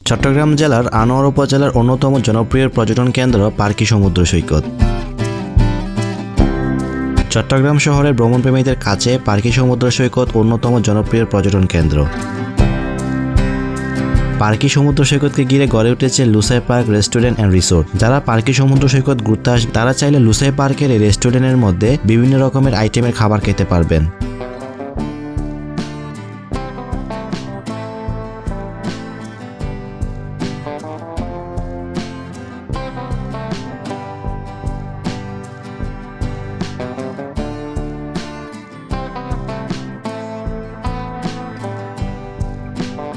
চট্টগ্রাম জেলার আনোয়ার উপজেলার অন্যতম জনপ্রিয় পর্যটন কেন্দ্র পার্কি সমুদ্র সৈকত। চট্টগ্রাম শহরের ভ্রমণপ্রেমীদের কাছে পার্কি সমুদ্র সৈকত অন্যতম জনপ্রিয় পর্যটন কেন্দ্র। পার্কি সমুদ্র সৈকতকে ঘিরে গড়ে উঠেছে Lusai park restaurant and resort. যারা পার্কি সমুদ্র সৈকত ঘুরতে আসবে তারা চাইলে লুসাই পার্কের এই রেস্টুরেন্টের মধ্যে বিভিন্ন রকমের আইটেমের খাবার খেতে পারবেন।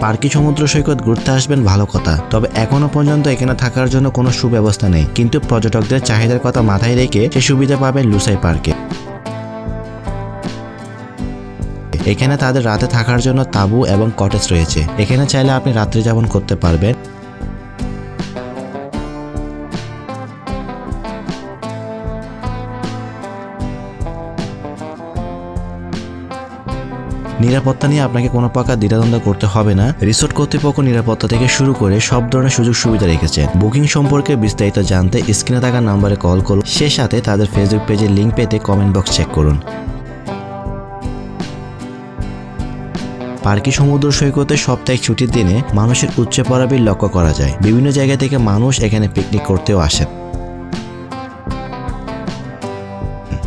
পার্কি সমুদ্র সৈকত ঘুরতে আসবেন ভালো কথা, তবে এখনও পর্যন্ত এখানে থাকার জন্য কোনো সুব্যবস্থা নেই। কিন্তু পর্যটকদের চাহিদার কথা মাথায় রেখে সে সুবিধা পাবেন লুসাই পার্কে। এখানে তাদের রাতে থাকার জন্য তাঁবু এবং কটেজ রয়েছে। এখানে চাইলে আপনি রাত্রি যাপন করতে পারবেন। নিরাপত্তা নিয়ে আপনাকে কোনো প্রকার দ্বিধাদ্বন্দ্ব করতে হবে না। রিসোর্ট কর্তৃপক্ষ নিরাপত্তা থেকে শুরু করে সব ধরনের সুযোগ সুবিধা রেখেছে। বুকিং সম্পর্কে বিস্তারিত জানতে স্ক্রিনে থাকা নাম্বারে কল করুন। সে সাথে তাদের ফেসবুক পেজের লিঙ্ক পেতে কমেন্ট বক্স চেক করুন। পার্কি সমুদ্র সৈকতে সপ্তাহে ছুটির দিনে মানুষের উচ্চ পরাবির লক্ষ্য করা যায়। বিভিন্ন জায়গা থেকে মানুষ এখানে পিকনিক করতেও আসেন।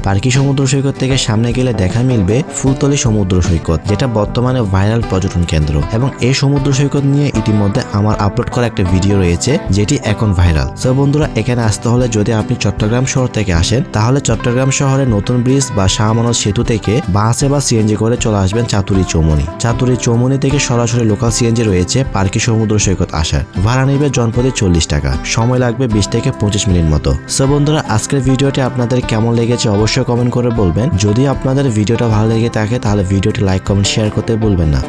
পার্কি সমুদ্র সৈকত থেকে সামনে গেলে দেখা মিলবে ফুলতলি সমুদ্র সৈকত, যেটা বর্তমানে ভাইরাল পর্যটন কেন্দ্র। এবং এই সমুদ্র সৈকত নিয়ে ইতিমধ্যে আমার আপলোড করা একটা ভিডিও রয়েছে, যেটি এখন ভাইরাল। তো বন্ধুরা, এখানে আসতে হলে যদি আপনি চট্টগ্রাম শহর থেকে আসেন, তাহলে চট্টগ্রাম শহরে নতুন ব্রিজ বা শাহমানত সেতু থেকে বাসে বা সিএনজি করে চলে আসবেন চাতুরি চৌমনি। চাতুরি চৌমনি থেকে সরাসরি লোকাল সিএনজি রয়েছে পার্কি সমুদ্র সৈকত আসার। ভাড়া নেবে জনপদে চল্লিশ টাকা। সময় লাগবে বিশ থেকে পঁচিশ মিনিট মতো। সো বন্ধুরা, আজকের ভিডিওটি আপনাদের কেমন লেগেছে অবশ্যই কমেন্ট করে বলবেন। যদি আপনাদের ভিডিওটা ভালো লেগে থাকে, তাহলে ভিডিওটি লাইক কমেন্ট শেয়ার করতে ভুলবেন না।